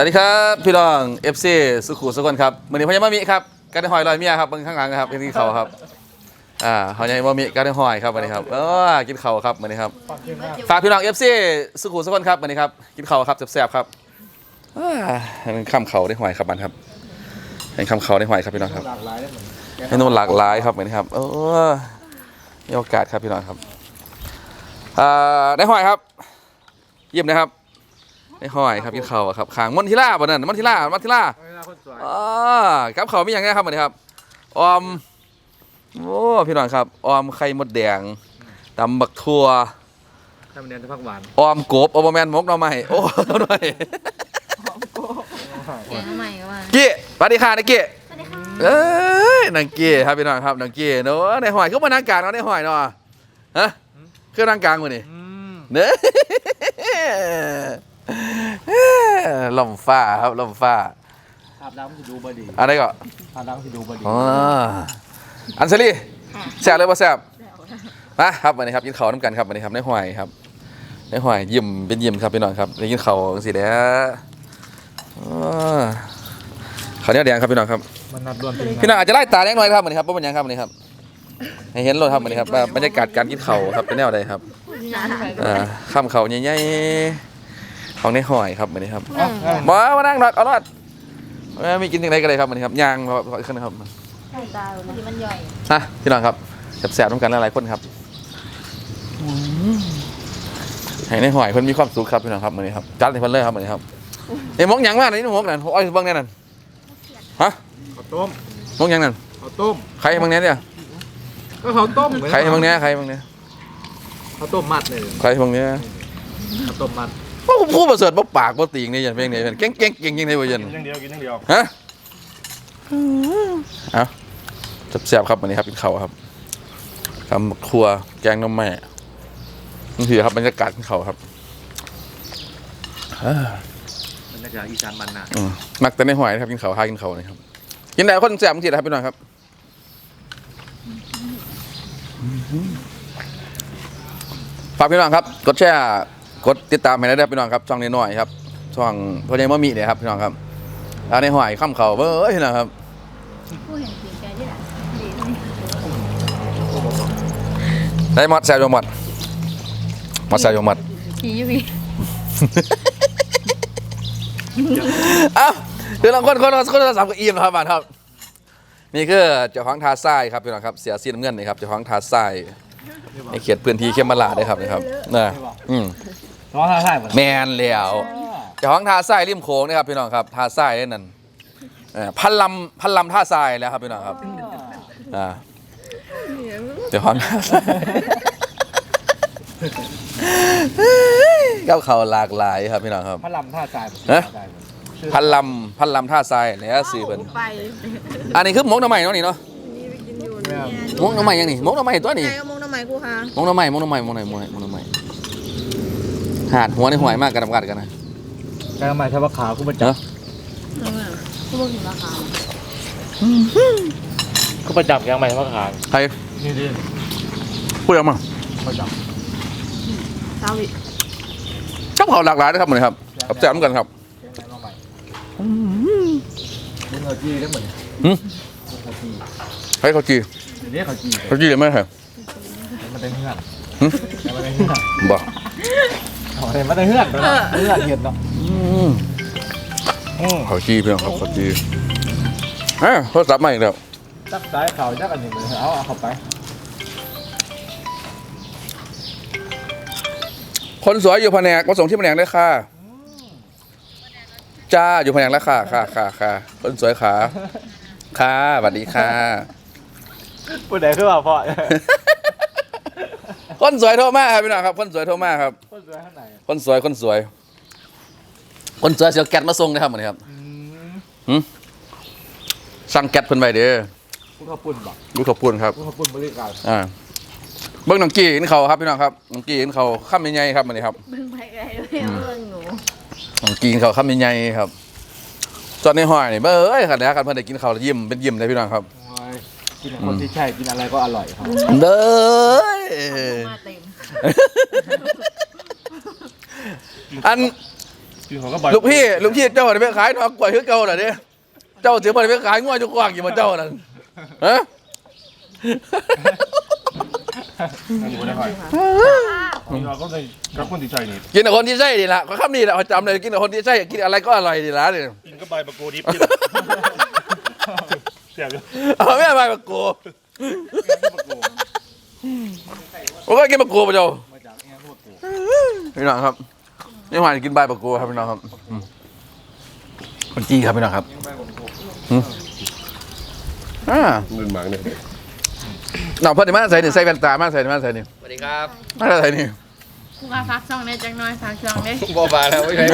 วัสดีครับพี่น้อง FC สุขุสุคนครับมือนี้พญามามิครับการได้หอยลอยเมียครับเบิ่งข้างหลังครับเป็นกินเขาวครับอ่าพญามามิการได้หอยครับวันนี้ครับเออกินเขาวครับวันนี้ครับฝากพี่น้อง FC สุขุสุคนครับวันนี้ครับกินเขาวครับแซ่บๆครับอ่าเป็นข้ามเขาได้หอยครับมันครับเป็นข้ามเขาได้หอยครับพี่น้องครับหลากหลายได้เหมือนเมนูหลากหลายครับวันนี้ครับเออมีโอกาสครับพี่น้องครับอ่าได้หอยครับเยี่ยมนะครับ ได้หอยครับกินเขาวครับขางมอนทิล่าบ่นั่นมอนทิล่ามอนทิล่าไม่น่าคนสวยอ่ากับเขาวมีอย่างไงครับวันนี้ครับออมโอ้พี่น้องครับออมไข่มดแดงตำบักทั่วทำเนียนจะพักหวานออมกบโอเปอร์แมนมกหน่อไม้โอ้หน่อยแกงใหม่ก็ว่ากี้สวัสดีค่ะนักกี้สวัสดีค่ะเอ้ยนักกี้ครับพี่น้องครับนักกี้เนาะในหอยคือมานั่งกลางเนาะในหอยเนาะฮะคือนั่งกลางมื้อนี่อืมเด้อ ลมฟ้าครับลมฟ้าอาบน้ำคือดูบอดีอะไรก็อาบน้ำคือดูบอดีอ๋ออันเซรี่แซ่บเลยป่ะแซ่บมาครับวันนี้ครับกินข้าวน้ำกันครับวันนี้ครับในหอยครับในหอยยิ้มเป็นยิ้มครับพี่น้องครับได้กินข้าวสิเด้ออ๋อข้าวเหนียวแดงครับพี่น้องครับมันนัดรวมเป็นพี่น้องอาจจะไล่ตาเล็กน้อยครับวันนี้ครับเพราะมันยังครับวันนี้ครับให้เห็นรถครับวันนี้ครับว่าบรรยากาศการกินข้าวครับเป็นแนวใดครับอ่าข้ามเขาใหญ่ๆ ของในหอยครับวันนี้ครับมามานั่งหน่อยเอาหน่อยเอ้ยมีกินยังไงกันเลยครับวันนี้ครับย่างครับขึ้นนะครับไข่ตาที่มันย่อยนะพี่น้องครับแสบๆต้องกันหลายๆคนครับให้ในหอยเพิ่นมีความสุขครับพี่น้องครับวันนี้ครับจัดให้เพิ่นเลยครับวันนี้ครับเอ้ยมกหยังมากนี่มกนั่นโอ้ยเบิ่งแน่นั่นฮะข้าวต้มมกหยังนั่นข้าวต้มใครเบิ่งแน่เนี่ยก็ข้าวต้มใครเบิ่งแน่ใครเบิ่งแน่ข้าวต้มมัดเลยใครเบิ่งแน่ข้าวต้มมัด โอ้ผมพูดประเสริฐบ่ปากบ่ติงนี่ยันเพลงนี่เก่งเก่งเก่งยังไงวะยันกินอย่างเดียวกินอย่างเดียวฮะเอาแซ่บๆครับวันนี้ครับกินข้าวครับทำครัวแกงน้ำแม่นี่คือครับบรรยากาศกินข้าวครับอ่าบรรยากาศอีสานมันนาอืมมักแต่ในหอยนะครับกินข้าวหากินข้าวนะครับกินได้คนแซ่บบางทีนะครับพี่น้องครับฝากพี่น้องครับ กดแชร์ กดติดตามให้ได้ด้วยพี่น้องครับช่องนี้หน่อยครับช่องพ่อใหญ่มะมีเนี่ยครับพี่น้องครับอันในหอยข้ามเขาเบ้ยพี่น้องครับผู้เห็นสีแกที่ไหนได้หมดแซวหมดหมดแซวหมดผีอยู่พี่อ้าวคือเราคนคนคนละสามกับอีมครับบ้านครับนี่คือเจ้าของทาทรายครับพี่น้องครับเสียสีน้ำเงินนี่ครับเจ้าของทาทรายในเขตพื้นที่เข้มมาลาได้ครับนะครับนะอืม น้องท่าท่าเหมือนแมนแล้วเจ้าของทาทรายริมโขงนะครับพี่น้องครับทาทรายนั่นเอ่อพันลำพันลำท่าทรายแล้วครับพี่น้องครับอ่าเจ้าของทาทรายกับเขาวหลากหลายครับพี่น้องครับ พระลำท่าทรายฮะ พันลำพันลำท่าทรายแล้วสี่เพิ่นไปอันนี้คือหมกหน้ำใหม่เนาะนี่เนาะนี่ไปกินอยู่เนี่ยหมกหน้ำใหม่ยังนี่หมกหน้ำใหม่ตัวไงนี่ก็มงทำไมกูคะหมกหน้ำใหม่หมกหน้ำใหม่หมกหน้ำใหม่หมกหน้ำใหม่ หาดหัวในหอยมากกระดำกัดกันนะแกงใหม่ทว่าขาวกูประจับเนาะกูบอกถึงราคากูประจับแกงใหม่ทว่าขาวใครนี่ดิพูดออกมาประจับเก้าวิชอบเขาหลากหลายนะครับเหมือนครับกับแจ่มกันครับแกงใหม่มาใหม่นี่เขาจีได้เหมือนหืมเขาจีใครเขาจีเดี๋ยวนี้เขาจีเขาจีเลยไหมครับมันได้เงื่อนหึมันได้เงื่อนบอก อ๋อเห็นมันได้เงื่อนเงื่อนเห็นเนาะอืมอืมเขาจีเพื่อนครับเขาจีเอ้ยโทรศัพท์มาอีกแล้วจับสายเขาจักอันหนึ่งเลยเอาเอาเข้าไป คนสวยอยู่แผนกมาส่งที่แผนกได้ค่ะ จ้าอยู่แผนกแล้วค่ะ ค่ะค่ะค่ะคนสวยขาค่ะสวัสดีค่ะพูดไหนคือว่าพ่อ คนสวยโทรมาครับพี่น้องครับ คนสวยโทรมาครับ คนสวยข้างไหนคนสวยคนสวย คนสวยเสียวแก๊สมาส่งนะครับเหมือนครับอืมสั่งแก๊สเพิ่นไปเด้อพูดข้าวปุ้นบอกลูกขอบคุณครับพูดข้าวปุ้นบริการอ่า เบิ้งน้องกี้กินเขาวครับพี่น้องครับน้องกี้กินเขาวข้ามใหญ่ๆครับมันนี้ครับเบิ่งไปไกลเลยเอาเบิ่งหนูน้องกี้กินเขาวข้ามใหญ่ๆครับจอดในห้อยนี่เบ้ยขันแล้วกันเพิ่นได้กินเขาวแล้วยิ้มเป็นยิ้มเลยพี่น้องครับ โอ้ยกินกับคนที่ใช่กินอะไรก็อร่อยครับเด้อ มาเต็มอันกินของก็บ่อยลูกพี่ลูกพี่เจ้าได้ไปขายนอกกล้วยคือเก่าน่ะเด้เจ้าเสียบ่ได้ไปขายงัวจุกกวางอยู่บ่เจ้านั่นฮะอยู่ได้ค่อยเราก็เลยกับคนที่ใช่นี่กินแต่คนที่ใช่ดีละก็คำนี้แหละเขาจำเลยกินแต่คนที่ใช่กินอะไรก็อร่อยดีละเนี่ยกินก็ใบมะกรูดดิบนี่เสียบเลยเอาไม่มากับกูผมก็กินมะกรูด ปะเจ้าพี่น้องครับนี่หวานกินใบมะกรูดครับพี่น้องครับอืมมันจี้ครับพี่น้องครับอืมอ่ามึนหมังเนี่ยน้องเพิ่นนี่มาใส่นี่ใส่แว่นตามาใส่นี่มาใส่นี่สวัสดีครับมาใส่นี่กูก็ฟักช่องได้จังน้อยฟักช่องได้บอบาแล้วไม่ใช่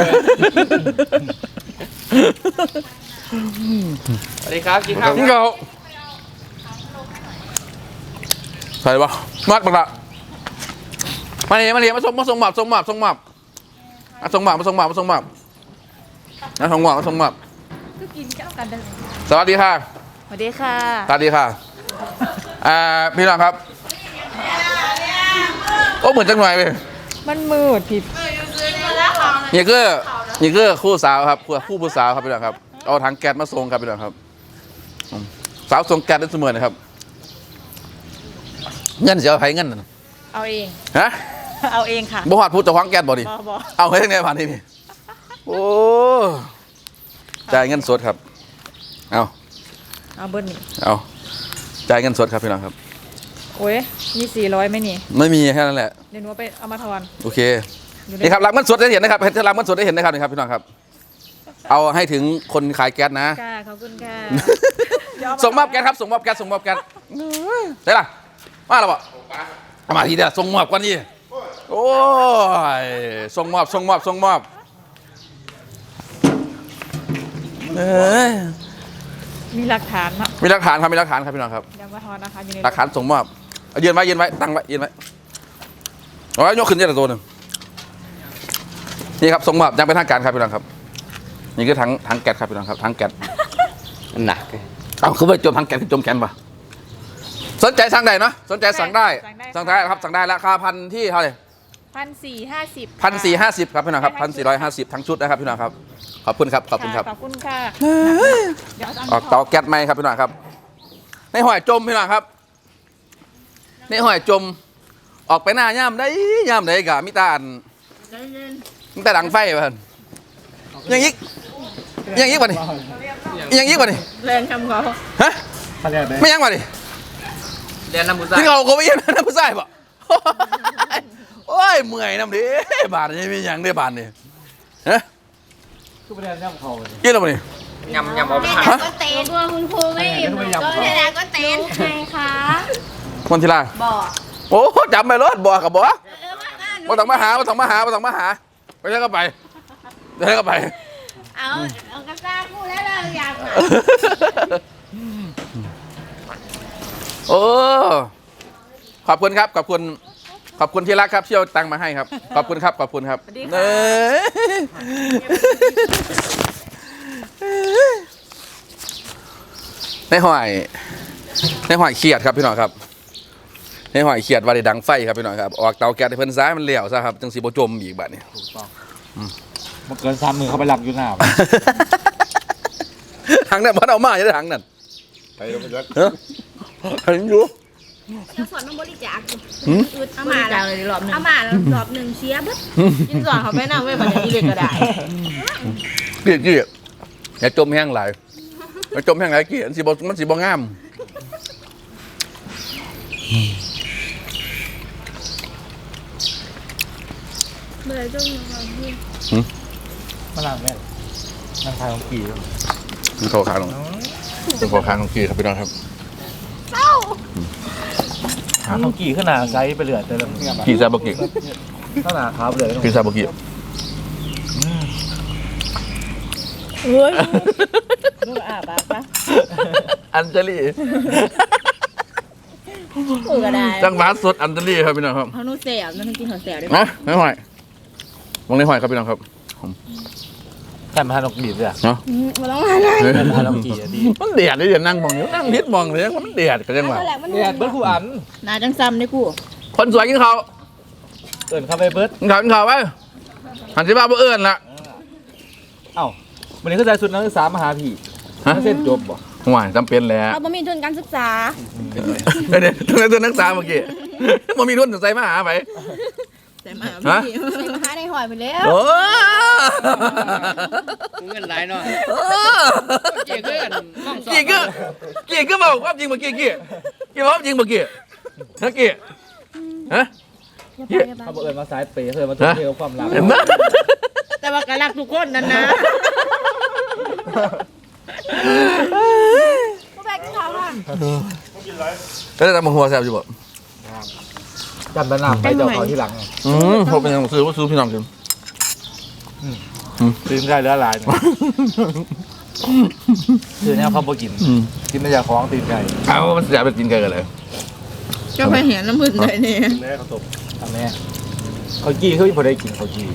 สวัสดีครับกินข้าวกินเขาว ใส่ปะมัดบักละมาเนี่ยมาเนี่ยมาส่งมาส่งหมับส่งหมับส่งหมับมาส่งหมับมาส่งหมับมาส่งหมับมาส่งหมับมาส่งหมับก็กินเจ้ากันเด้อสวัสดีค่ะสวัสดีค่ะสวัสดีค่ะอ่าพี่น้องครับโอ้เหมือนจังหน่อยไปมันมืดผิดนี่คือนี่คือคู่สาวครับคู่คู่ผู้สาวครับพี่น้องครับเอาถังแก๊สมาส่งครับพี่น้องครับอืมสาวส่งแก๊สได้เสมอนะครับ เงินเสียไผเงินน่ะเอาเอง ฮะเอาเองค่ะบ่ฮอดพูดเจะคว้าของแก๊สบ่ดิบอบอเอาให้ทั้งในผ่านนี่นี่โอ้จ่ายเงินสดครับ เอาเอาเบิ้ลนี่เอาจ่ายเงินสดครับพี่น้องครับ โอ้ยมีสี่ร้อยไหมนี่ ไม่มีแค่นั้นแหละ เดี๋ยวหนูเอาไปเอามาทอนโอเค อยู่ในนี่ครับรับเงินสดได้เห็นนะครับถ้ารับเงินสดได้เห็นนะครับนี่ครับพี่น้องครับ เอาให้ถึงคนขายแก๊สนะ ค่ะขอบคุณค่ะ ส่งมอบแก๊สครับ ส่งมอบแก๊สส่งมอบแก๊สได้ล่ะ มาแล้วบ่เอามาทีเดียวส่งมอบก่อนนี่โอ้ยส่งมอบส่งมอบส่งมอบเอ้ยมีหลักฐานเนาะมีหลักฐานครับมีหลักฐานครับพี่น้องครับเดี๋ยวมาทอนนะคะอยู่ในหลักฐานส่งมอบเอายืนไว้ยืนไว้ตั้งไว้ยืนไว้เอาไว้ยกขึ้นเยอะตัวหนึ่งนี่ครับส่งมอบยังเป็นทางการครับพี่น้องครับ นี่คือถังถังแก๊สครับพี่น้องครับถังแก๊สหนักเอาคือไปจมทางแกนคือจมแกนปะ สนใจสั่งได้เนาะสนใจสั่งได้สั่งได้ครับสั่งได้ราคาพันที่เท่าไหร่พันสี่ห้าสิบพันสี่ห้าสิบครับพี่น้องครับพันสี่ร้อยห้าสิบทั้งชุดนะครับพี่น้องครับขอบคุณครับขอบคุณครับขอบคุณค่ะเดี๋ยวออกเตาแก๊สไหมครับพี่น้องครับ ในหอยจมพี่น้องครับ ในหอยจมออกไปหน้าย่ำได้ย่ำได้กะมิตาอันมิตาดังไฟป่ะยังยิกยังยิกป่ะนี่ยังยิกป่ะนี่แรงคำเขาฮะเขาเรียกอะไรไม่ยังป่ะนี่ เรียนน้ำบุษาที่เขาก็ไม่ยังนะผู้ชายปะโอ้ยเมื่อยน้ำดิบาทนี่มีอย่างได้บาทนี่ฮะคือประเด็นเรื่องเขาเลยกินแล้วมั้นี่ยำยำเอาไปทานฮะก็เต้นตัวคุณครูไม่อิ่มก็แค่ก็เต้นใช่คะคนทีละบอกโอ้จำไปรถบอกกับบอกเออมาอ่านมาต้องมาหามาต้องมาหามาต้องมาหาไปแล้วก็ไปไปแล้วก็ไป เอาเอากระซ่าพูดแล้วเราอยากมา โอ้ขอบคุณครับขอบคุณ ขอบคุณที่รักครับที่เอาตังค์มาให้ครับ ขอบคุณครับขอบคุณครับเอ้ยในหอยในหอยเขียดครับพี่น้องครับในหอยเขียดว่าได้ดังไฟครับพี่น้องครับออกเตาแก๊สให้เพิ่นซ้ายมันเหลวซะครับจังสีบ่จมอีกบัดนี้มันเกินสามมือเขาไปหลักอยู่หน้า ถังนั้นมันเอามาจะได้ถังนั้นไปแล้วไปแล้วเฮ้ ยถังอยู่ เจ้าสอนต้องบริจาคหืมอืดเอามาแล้วเลยรอบหนึงเอามาแล้วรอบหนึ่งเชียเบิดกินส่วนเขาไปนั่งไม่บันนี้เลยก็ได้เกลียดเกลียดอย่าจมแห้งหลายอย่าจมแห้งหลายเกลียดมันสิบ่มันสิบ่งามเบื่อจงมาหลังแม่นั่งทายของกี่มันโคขาลงเป็นโคขาของเกลียครับพี่น้องครับ หาของกี่ขึ้นหนาไซส์ไปเหลือแต่ละเนี่ยแบบกี่ซาบะกิข้างหนาขาวไปเลยกี่ซาบะกิเฮ้ยลูกอาบอะปะอันเจลี่กูก็ได้จังหวะสดอันเจลี่ครับพี่น้องครับเขาหนูเสียบนั่นกินหัวเสียบได้นะไม่หอยมองในหอยครับพี่น้องครับ แต่มาทานของกี่เลยเนาะมาต้องมาเลยเฮ้ยแต่มาทานของกี่ดีมันเดือดเลยเดี๋ยวนั่งมองอยู่นั่งพิษมองเลยว่ามันเดือดกันยังวะเนี่ยเบิร์ดคู่อันนาจังซ้ำได้กูคนสวยกินข้าวเอินเข้าไปเบิร์ดกินข้าวกินข้าวไปหันสิบ้าบ่เอื้อนละเอ้าวันนี้ก็ใจสุดนักศึกษามาหาพี่ฮะเส้นจบบ่ห่วยจำเป็นแล้วเราบ่มีทุนการศึกษาเดี๋ยวเดี๋ยวตัวนักศึกษาเมื่อกี้มันมีรุ่นสนใจมาหาไปแต่มาฮะพี่ใส่มาหาในหอยไปแล้ว โอ้เงินหลายเนาะโอ้เจ๊เพื่อนน้องสอบกี่ก็กี่ก็บอกความจริงเมื่อกี้กี่กี่บอกความจริงเมื่อกี้ฮะกี่ฮะอย่าไปอย่าไปเขาบอกเอิญมาสายเปย์เขาเอิญมาทุ่มเทกับความรักเห็นไหมแต่ว่ากรักทุกคนนั่นนะผู้แบกกินข้าวค่ะแล้วจะทำหัวแซ่บอยู่บ่จำตะนามไปเจ้าเขาที่หลัง อืมผมเป็นยังซื้อว่าซื้อพี่น้องกิน ตื่นได้เหลือหลายเนี่ยคือเนี่ยเขาบ่กิน อืม กินแต่ยาของตื่นใจเอามันแซ่บไปกินกันกันเลยก็ไปเห็นน้ำมึนเลยนี่แม่เขาตบทำแม่เขากี้เขาไม่ได้กินเขากี้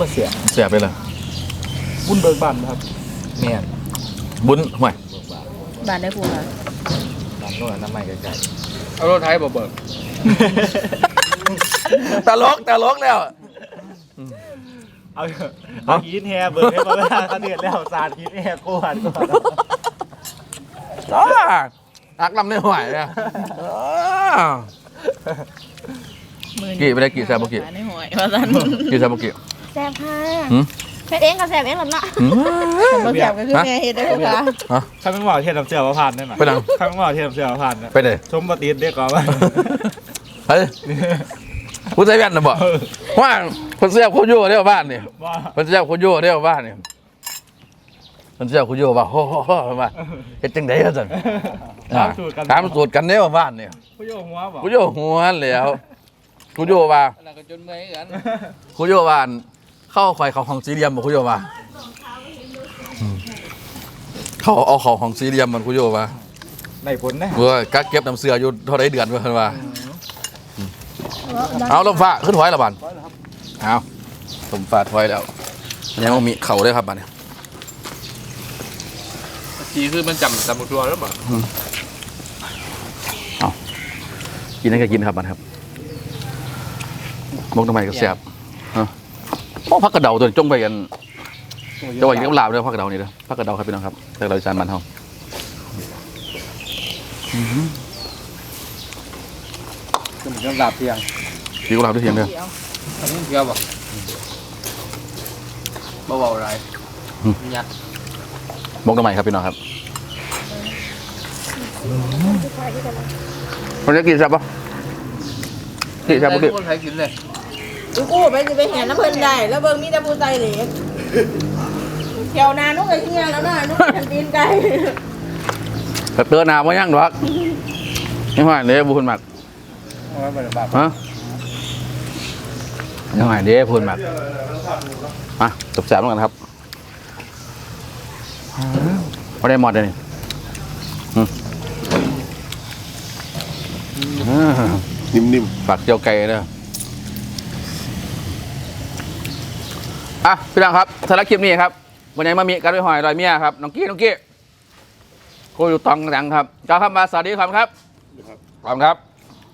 มันเสียแซ่บไปเลยบุญเบิกบานครับแม่นบุญห่วยบานได้ผัวบานโน่นน้ำใหม่ไกลเอารถไทยบ่เบิกตลกตลกแล้วๆ เอาเอากินแฮเบิกให้มาเวลาเขาเดือดแล้วสาดกินแฮโคตรก่อนอ้าอักลำได้ห่วยเนี่ยอ้า กี่ไปได้กี่แซ่บบ่กี่บานในหอยว่าซั่นกี่แซ่บเมื่อกี้แซ่บค่ะหืมเฮ็ดเองก็แซ่บเองหรอกเนาะอืม บ่แซ่บก็คือแม่เฮ็ดได้ลูกค้าข้าไม่บอกเทียนน้ำเสือมาผ่านได้ไหมไปดัง ข้าไม่บอกเทียนน้ำเสือมาผ่านนะไปเลยชมปฏิทินได้ก่อนว่าเฮ้ยผู้ใจแว่นนะบอก ว่าคนเสียบคนโย่เรียกว่าบ้านนี่ว่าคนเสียบคนโย่เรียกว่าบ้านนี่คนเสียบคนโย่ว่าโอ้โหว่าเฮ็ดจังได๋กันตามสูตรกันตามสูตรกันเด้ว่าบ้านนี่ผู้โยงหัวบอกกูโย่หัวแล้วกูโย่ว่าอันนั้นก็จนเมื่อยกันกูโย่ว่าเข้าข่อยเขาของสี่เหลี่ยมบ่กูโย่ว่าอืมเขาเอาเขาของสี่เหลี่ยมมันกูโย่ว่าในผลนะเว้ยกักเก็บน้ำเสืออยู่เท่าไรเดือนเพิ่นว่า เอาลมฟ้าขึ้นถอยและบัน เอาลมฟ้าถอยแล้วยังบ่มีเข่าด้วยครับบัดนี้จีคือมันจำจำบุตัวแล้วบ่กินนั่นก็กินครับบัดครับมกทำไมก็แซ่บฮะโอ้พักกระเดาตัวนี้จงไปกันจะว่าอย่างนี้ก็ลาบด้วยพักกระเดานี่เด้อพักกระเดาครับพี่น้องครับแต่เราจานมันเฮาจะเหมือนกับหลับเพียงพี่ก็ลาบด้วยเทียงเด้อ อันนี้เกี่ยวบ่บ่เบาอะไรยัดมกทำไมครับพี่น้องครับคนจะกินแซ่บปะกินแซ่บปะกินคนไทยกินเลยกูกู้ไปสิไปเห็นน้ำเพิ่นได้แล้วเบิ่งมีแต่ผู้ใจเหล็กเที่ยวนานุ่งไอ้เหี้ยแล้วน่ะนุ่งแผ่นดินไก่แต่เตือนหนาว่ายังหรอกยังไงเนี่ยบุญหมักเอาไว้เป็นแบบฮะ ยังไงเด้พูดมากมาจบแสบแล้วกันครับไม่ได้หมดเลยนี่อืมอ่านิ่มฝากเจียวไก่เด้ออะพี่น้องครับสำหรับคลิปนี้ครับวันนี้มามีการไปหอยลอยเมียครับน้องกี้น้องกี้คุยอยู่ตองดังครับเจ้าครับมาสวัสดีครับครับขอบคุณครับ